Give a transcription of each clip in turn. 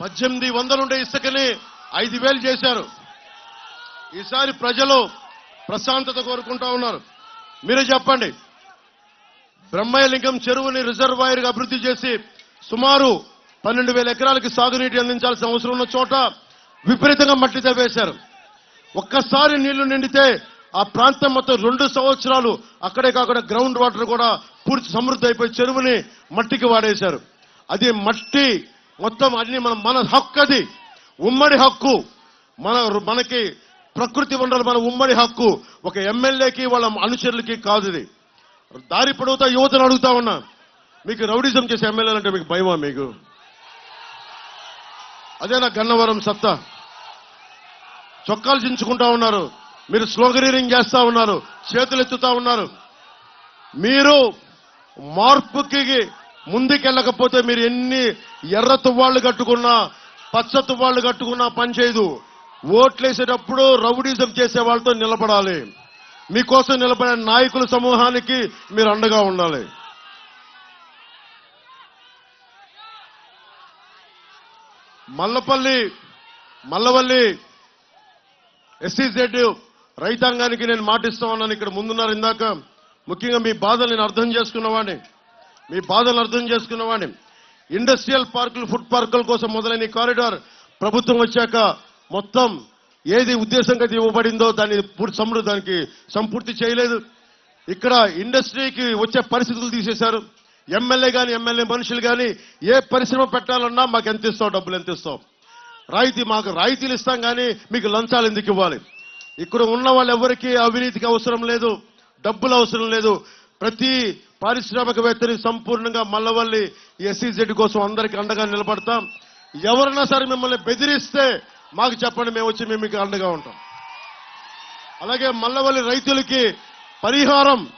పద్దెనిమిది వందలుండే ఇసుకని ఐదు వేలు చేశారు. ఈసారి ప్రజలు ప్రశాంతత కోరుకుంటా ఉన్నారు. మీరే చెప్పండి. బ్రహ్మయ్యలింగం చెరువుని రిజర్వాయర్గా అభివృద్ధి చేసి సుమారు పన్నెండు వేల ఎకరాలకి సాగునీటి అందించాల్సిన అవసరం ఉన్న చోట విపరీతంగా మట్టి తవ్వేశారు. ఒక్కసారి నీళ్ళు నిండితే ఆ ప్రాంతం మొత్తం రెండు సంవత్సరాలు అక్కడే కాకుండా గ్రౌండ్ వాటర్ కూడా పూర్తి సమృద్ధి అయిపోయి చెరువుని మట్టికి వాడేశారు. అది మట్టి మొత్తం అన్ని మనం మన హక్కు అది. ఉమ్మడి హక్కు. మన మనకి ప్రకృతి వనరులు మన ఉమ్మడి హక్కు. ఒక ఎమ్మెల్యేకి వాళ్ళ అనుచరులకి కాదు ఇది. దారి పొడవుతా యువతను అడుగుతా ఉన్నా. మీకు రౌడిజం చేసే ఎమ్మెల్యేలు అంటే మీకు భయమా మీకు? అదే నా గన్నవరం సత్తా. చొక్కాలు చించుకుంటా ఉన్నారు. మీరు స్లోగరీరింగ్ చేస్తా ఉన్నారు. చేతులు ఎత్తుతా ఉన్నారు. మీరు మార్పుకి ముందుకెళ్ళకపోతే మీరు ఎన్ని ఎర్ర తువ్వాళ్ళు కట్టుకున్నా పచ్చ తువ్వాళ్ళు కట్టుకున్నా పనిచేయదు ఓట్లేసేటప్పుడు రౌడీజం చేసే వాళ్ళతో నిలబడాలి. మీకోసం నిలబడే నాయకుల సమూహానికి మీరు అండగా ఉండాలి. మల్లపల్లి మల్లవల్లి ఎస్సీజెడ్ రైతాంగానికి నేను మాటిస్తా ఉన్నాను ఇక్కడ ముందున్నారు ఇందాక. ముఖ్యంగా మీ బాధలు నేను అర్థం చేసుకున్నవాడిని. మీ బాధలు అర్థం చేసుకున్నవాడిని ఇండస్ట్రియల్ పార్కులు ఫుడ్ పార్కుల కోసం మొదలైన కారిడార్ ప్రభుత్వం వచ్చాక మొత్తం ఏది ఉద్దేశంగా ఇవ్వబడిందో దాన్ని పూర్తి సమృద్ధి దానికి సంపూర్తి చేయలేదు. ఇక్కడ ఇండస్ట్రీకి వచ్చే పరిస్థితులు తీసేశారు. ఎమ్మెల్యే కానీ ఎమ్మెల్యే మనుషులు కానీ ఏ పరిశ్రమ పెట్టాలన్నా మాకు ఎంత ఇస్తావు డబ్బులు ఎంత ఇస్తాం రాయితీ మాకు రాయితీలు ఇస్తాం కానీ మీకు లంచాలు ఎందుకు ఇవ్వాలి? ఇక్కడ ఉన్న వాళ్ళు ఎవరికీ అవినీతికి అవసరం లేదు డబ్బులు అవసరం లేదు. ప్రతి పారిశ్రామికవేత్తని సంపూర్ణంగా మల్లవల్లి ఎస్సీజెడ్ కోసం అందరికి అండగా నిలబడతాం. ఎవరైనా సరే మిమ్మల్ని బెదిరిస్తే మాకు చెప్పండి మేము వచ్చి మేము మీకు అండగా ఉంటాం. అలాగే మల్లవల్లి రైతులకి పరిహారం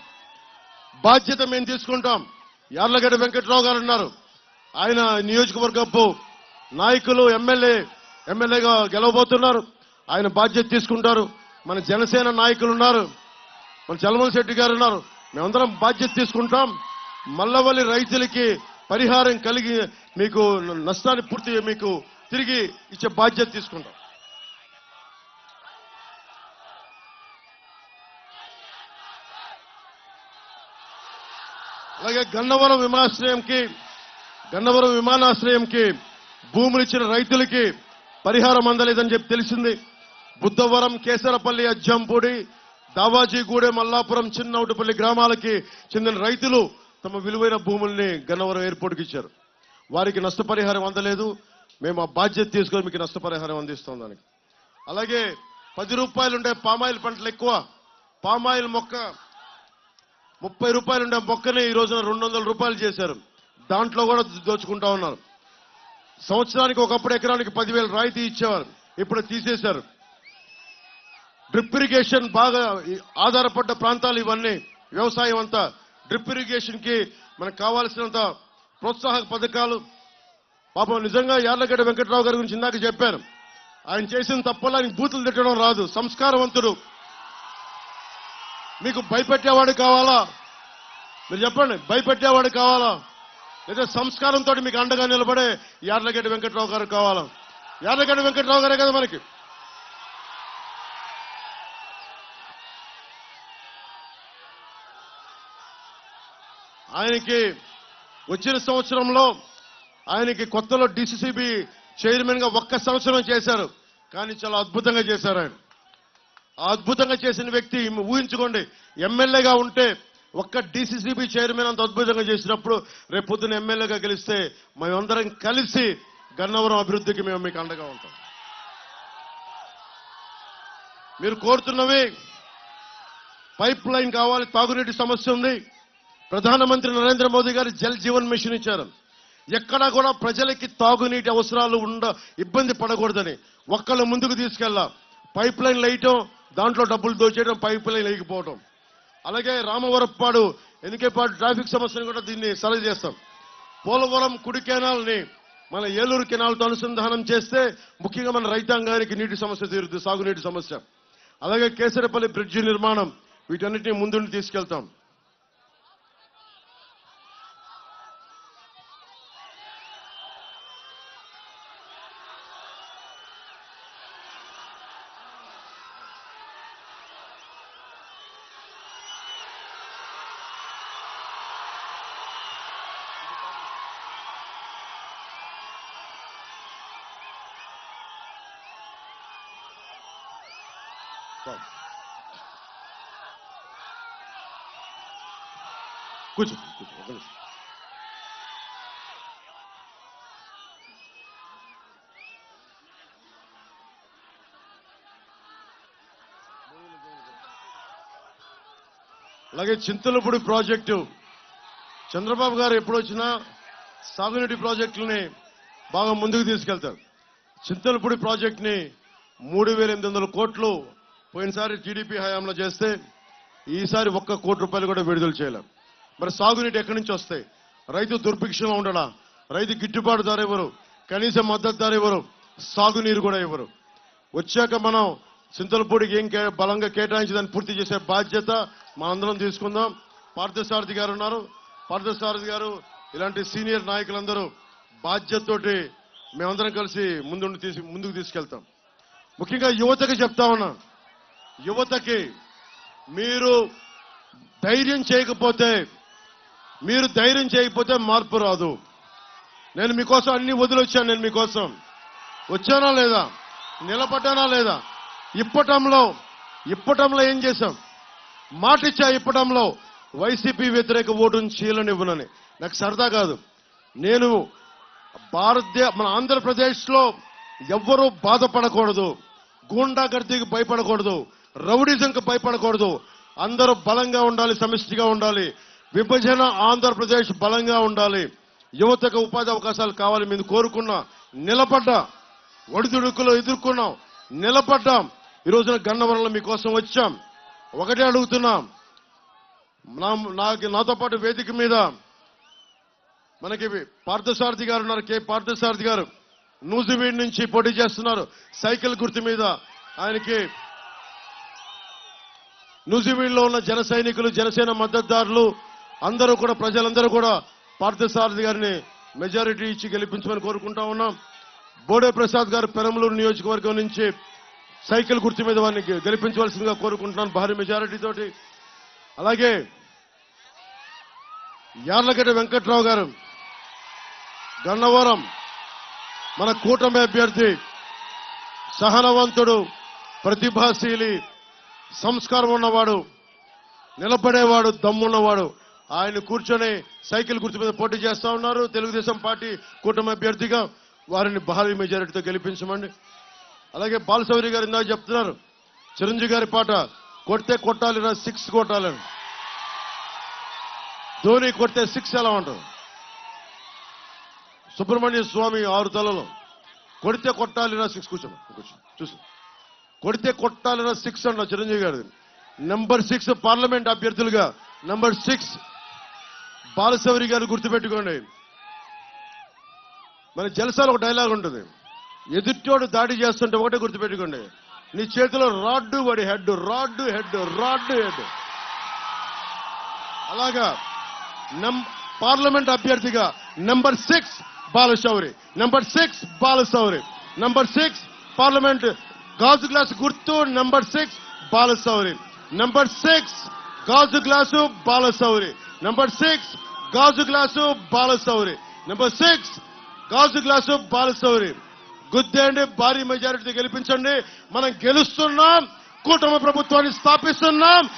బాధ్యత మేము తీసుకుంటాం. యార్లగడ్డ వెంకట్రావు గారు ఉన్నారు. ఆయన నియోజకవర్గపు నాయకులు ఎమ్మెల్యే ఎమ్మెల్యేగా గెలవబోతున్నారు. ఆయన బాధ్యత తీసుకుంటారు. మన జనసేన నాయకులు ఉన్నారు. మన చలమల శెట్టి గారు ఉన్నారు. మేమందరం బాధ్యత తీసుకుంటాం. మల్లవల్లి రైతులకి పరిహారం కలిగి మీకు నష్టాన్ని పూర్తి మీకు తిరిగి ఇచ్చే బాధ్యత తీసుకుంటాం. అలాగే గన్నవరం విమానాశ్రయంకి గన్నవరం విమానాశ్రయంకి భూములు ఇచ్చిన రైతులకి పరిహారం అందలేదని చెప్పి తెలిసింది. బుద్ధవరం కేసరపల్లి అజ్జంపూడి దావాజీగూడె మల్లాపురం చిన్నౌటిపల్లి గ్రామాలకి చెందిన రైతులు తమ విలువైన భూముల్ని గన్నవరం ఎయిర్పోర్ట్కి ఇచ్చారు. వారికి నష్టపరిహారం అందలేదు. మేము ఆ బాధ్యత తీసుకొని మీకు నష్టపరిహారం అందిస్తాం దానికి. అలాగే పది రూపాయలు ఉండే పామాయిల్ పంటలు ఎక్కువ. పామాయిల్ మొక్క ముప్పై రూపాయలు ఉండే మొక్కని ఈ రోజున రెండు వందల రూపాయలు చేశారు. దాంట్లో కూడా దోచుకుంటా ఉన్నారు. సంవత్సరానికి ఒకప్పుడు ఎకరానికి పదివేలు రాయితీ ఇచ్చేవారు. ఇప్పుడు తీసేశారు. డ్రిప్ ఇరిగేషన్ బాగా ఆధారపడ్డ ప్రాంతాలు ఇవన్నీ వ్యవసాయం అంతా డ్రిప్ ఇరిగేషన్కి మనకు కావాల్సినంత ప్రోత్సాహక పథకాలు. పాపం నిజంగా యార్లగడ్డ వెంకట్రావు గారి గురించి ఇందాక చెప్పాను. ఆయన చేసిన తప్పలా ఆయన బూతులు తిట్టడం రాదు. సంస్కారవంతుడు. మీకు భయపెట్టేవాడు కావాలా? మీరు చెప్పండి భయపెట్టేవాడు కావాలా? లేదా సంస్కారంతో మీకు అండగా నిలబడే యార్లగడ్డ వెంకట్రావు గారు కావాలా? యార్లగడ్డ వెంకట్రావు గారే కదా మనకి. ఆయనకి వచ్చిన సంవత్సరంలో ఆయనకి కొత్తలో డిసిసిబి చైర్మన్గా ఒక్క సంవత్సరం చేశారు. కానీ చాలా అద్భుతంగా చేశారు ఆయన. ఆ అద్భుతంగా చేసిన వ్యక్తి ఊహించుకోండి ఎమ్మెల్యేగా ఉంటే ఒక్క డిసిసిబి చైర్మన్ అంత అద్భుతంగా చేసినప్పుడు రేపు పొద్దున ఎమ్మెల్యేగా గెలిస్తే మేమందరం కలిసి గన్నవరం అభివృద్ధికి మేము మీకు అండగా ఉంటాం. మీరు కోరుతున్నవి పైప్ లైన్ కావాలి తాగునీటి సమస్య ఉంది. ప్రధానమంత్రి నరేంద్ర మోదీ గారు జల్ జీవన్ మిషన్ ఇచ్చారు. ఎక్కడా కూడా ప్రజలకి తాగునీటి అవసరాలు ఉండ ఇబ్బంది పడకూడదని ఒక్కళ్ళు ముందుకు తీసుకెళ్ళా. పైప్ లైన్ వేయటం దాంట్లో డబ్బులు దోచేయడం పైప్ లైన్ లేకపోవడం అలాగే రామవరప్పాడు ఎన్నికేపాడు ట్రాఫిక్ సమస్యను కూడా దీన్ని సరి చేస్తాం. పోలవరం కుడి కెనాల్ని మన ఏలూరు కెనాల్తో అనుసంధానం చేస్తే ముఖ్యంగా మన రైతాంగానికి నీటి సమస్య తీరుద్ది సాగునీటి సమస్య. అలాగే కేసరపల్లి బ్రిడ్జి నిర్మాణం వీటన్నిటిని ముందుండి తీసుకెళ్తాం. కూర్చో కూర్చో ఒక నిమిషం. అలాగే చింతలపూడి ప్రాజెక్టు. చంద్రబాబు గారు ఎప్పుడొచ్చినా సాగునీటి ప్రాజెక్టులని బాగా ముందుకు తీసుకెళ్తారు. చింతలపూడి ప్రాజెక్టుని మూడు వేల ఎనిమిది వందల కోట్లు పోయినసారి టీడీపీ హయాంలో చేస్తే ఈసారి ఒక్క కోటి రూపాయలు కూడా విడుదల చేయలేం. మరి సాగునీటి ఎక్కడి నుంచి వస్తాయి? రైతు దుర్భిక్షంగా ఉండడా? రైతు గిట్టుబాటు ధర ఇవ్వరు కనీస మద్దతు ధర ఇవ్వరు సాగునీరు కూడా ఇవ్వరు వచ్చాక మనం చింతలపూడికి ఏం కే- బలంగా కేటాయించి దాన్ని పూర్తి చేసే బాధ్యత మనందరం తీసుకుందాం. పార్థసారథి గారు ఉన్నారు. పార్థసారథి గారు ఇలాంటి సీనియర్ నాయకులందరూ బాధ్యతతోటి మేమందరం కలిసి ముందు తీసి ముందుకు తీసుకెళ్తాం. ముఖ్యంగా యువతకి చెప్తా ఉన్నా. యువతకి మీరు ధైర్యం చేయకపోతే మీరు ధైర్యం చేయకపోతే మార్పు రాదు. నేను మీకోసం అన్ని వదిలొచ్చాను నేను మీకోసం. వచ్చానా లేదా? నిలబడ్డానా లేదా? ఇప్పటంలో ఇప్పటంలో ఏం చేశాం? మాటిచ్చా ఇప్పటంలో? వైసీపీ వ్యతిరేక ఓటును చీలనివ్వనని. నాకు సరదా కాదు. నేను భారతదేశ మన ఆంధ్రప్రదేశ్లో ఎవ్వరూ బాధపడకూడదు. గూండాగర్దీకి భయపడకూడదు. రౌడిజంకి భయపడకూడదు. అందరూ బలంగా ఉండాలి సమిష్టిగా ఉండాలి. విభజన ఆంధ్రప్రదేశ్ బలంగా ఉండాలి. యువతకు ఉపాధి అవకాశాలు కావాలి. మేము కోరుకున్నా నిలబడ్డా. ఒడిదుడుకులు ఎదుర్కొన్నాం. నిలబడ్డాం. ఈ రోజున గన్నవరంలో మీకోసం వచ్చాం. ఒకటే అడుగుతున్నాం. నా- నాకు నాతో పాటు వేదిక మీద మనకి పార్థసారథి గారు ఉన్నారు. కే పార్థసారథి గారు నూజివీడ్ నుంచి పోటీ చేస్తున్నారు. సైకిల్ గుర్తు మీద ఆయనకి నూజివీడ్లో ఉన్న జన సైనికులు జనసేన మద్దతుదారులు అందరూ కూడా ప్రజలందరూ కూడా పార్థసారథి గారిని మెజారిటీ ఇచ్చి గెలిపించమని కోరుకుంటా ఉన్నాం. బోడే ప్రసాద్ గారు పెరంలూరు నియోజకవర్గం నుంచి సైకిల్ గుర్తు మీద వారిని గెలిపించవలసిందిగా కోరుకుంటున్నాను భారీ మెజారిటీ తోటి. అలాగే యార్లగడ్డ వెంకట్రావు గారు గన్నవరం మన కూటమి అభ్యర్థి సహనవంతుడు ప్రతిభాశీలి సంస్కారం ఉన్నవాడు నిలబడేవాడు దమ్మున్నవాడు. ఆయన కూర్చొని సైకిల్ గుర్తు మీద పోటీ చేస్తా ఉన్నారు. తెలుగుదేశం పార్టీ కూటమి అభ్యర్థిగా వారిని భారీ మెజారిటీతో గెలిపించమండి. అలాగే బాలసౌరి గారు ఇందాక చెప్తున్నారు చిరంజీవి గారి పాట కొడితే కొట్టాలిరా సిక్స్ కొట్టాలని. ధోని కొడితే సిక్స్ ఎలా ఉంటుంది? సుబ్రహ్మణ్య స్వామి ఆరు తలలో. కొడితే కొట్టాలిరా సిక్స్ కూర్చోండి కూర్చో చూసి. కొడితే కొట్టాలన్న సిక్స్ అన్న చిరంజీవి గారు నెంబర్ సిక్స్ పార్లమెంట్ అభ్యర్థులుగా నెంబర్ సిక్స్ బాలశౌరి గారు గుర్తుపెట్టుకోండి. మన జలసాలు ఒక డైలాగ్ ఉంటుంది. ఎదుటోడు దాడి చేస్తుంటే ఒకటే గుర్తుపెట్టుకోండి. నీ చేతిలో రాడ్డు వాడి head rod head rod head అలాగా పార్లమెంట్ అభ్యర్థిగా number six Balashowry number six Balashowry number six parliament గాజు గ్లాసు గుర్తు number six Balashowry. Number six గాజు గ్లాసు బాలసౌరి. నెంబర్ సిక్స్ గాజు గ్లాసు బాలసౌరి. నెంబర్ సిక్స్ గాజు గ్లాసు బాలసౌరి. గుద్దేయండి భారీ మెజారిటీ గెలిపించండి. మనం గెలుస్తున్నాం కూటమి ప్రభుత్వాన్ని స్థాపిస్తున్నాం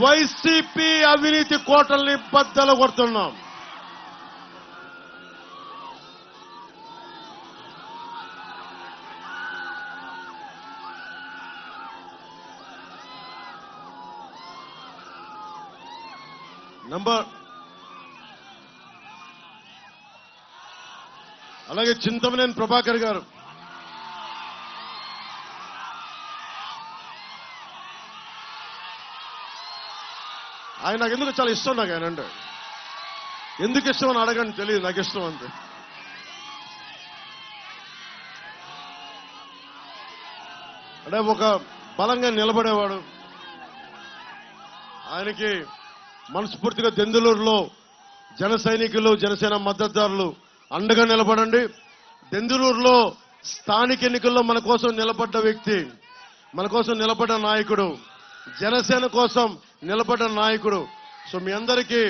వైసీపీ అవినీతి కోటల్ని బద్దలు కొడుతున్నాం. నంబర్ అలాగే చింతమనేని ప్రభాకర్ గారు. ఆయన నాకు ఎందుకు చాలా ఇష్టం నాకు ఆయన అంటే. ఎందుకు ఇష్టం అని అడగండి తెలియదు నాకు ఇష్టం అంతే. అంటే ఒక బలంగా నిలబడేవాడు. ఆయనకి మనస్ఫూర్తిగా దెందులూరులో జన సైనికులు జనసేన మద్దతుదారులు అండగా నిలబడండి. దెందులూరులో స్థానిక ఎన్నికల్లో మన కోసం నిలబడ్డ వ్యక్తి మన కోసం నిలబడ్డ నాయకుడు జనసేన కోసం నిలబడ్డ నాయకుడు. సో మీ అందరికీ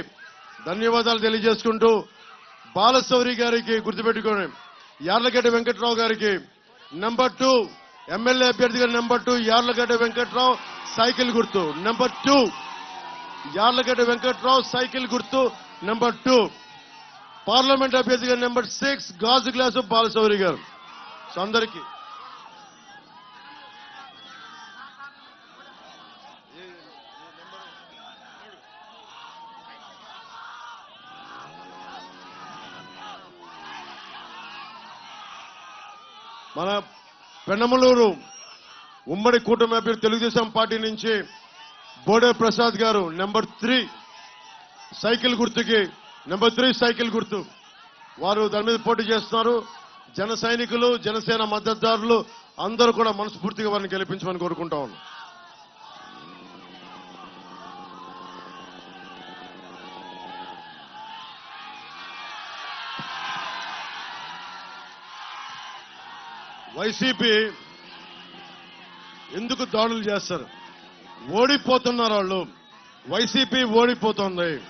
ధన్యవాదాలు తెలియజేసుకుంటూ బాలశౌరి గారికి గుర్తుపెట్టుకొని యార్లగడ్డ వెంకట్రావు గారికి నెంబర్ టూ ఎమ్మెల్యే అభ్యర్థిగా number two Yarlagadda Venkatrao cycle గుర్తు. Number two Yarlagadda Venkatrao cycle గుర్తు నెంబర్ టూ. పార్లమెంట్ అభ్యర్థిగా నెంబర్ సిక్స్ గాజు గ్లాసు బాలశౌరి గారు. సో అందరికీ. మన పెన్నమలూరు ఉమ్మడి కూటమి అభ్యర్థి తెలుగుదేశం పార్టీ నుంచి బోడే ప్రసాద్ గారు నెంబర్ త్రీ. సైకిల్ గుర్తుకి నెంబర్ త్రీ సైకిల్ గుర్తు. వారు దాని మీద పోటీ చేస్తున్నారు. జన సైనికులు జనసేన మద్దతుదారులు అందరూ కూడా మనస్ఫూర్తిగా వారిని గెలిపించమని కోరుకుంటా ఉన్నాం. వైసీపీ ఎందుకు దాడులు చేస్తారు? ఓడిపోతున్నారు వాళ్ళు. వైసీపీ ఓడిపోతుంది.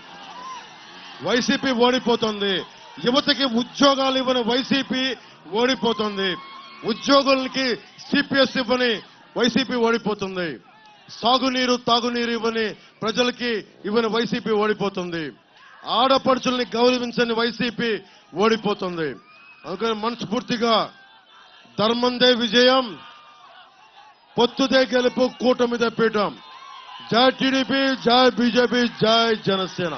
వైసీపీ ఓడిపోతుంది. యువతకి ఉద్యోగాలు ఇవ్వని వైసీపీ ఓడిపోతుంది. ఉద్యోగులకి సిపిఎస్ ఇవ్వని వైసీపీ ఓడిపోతుంది. సాగునీరు తాగునీరు ఇవ్వని ప్రజలకి ఇవ్వని వైసీపీ ఓడిపోతుంది. ఆడపడుచుల్ని గౌరవించని వైసీపీ ఓడిపోతుంది. అందుకని మనస్ఫూర్తిగా ధర్మందే విజయం. పొత్తుదే గెలుపు కూటమిదే పీఠం. జై టీడీపీ జై బీజేపీ జై జనసేన.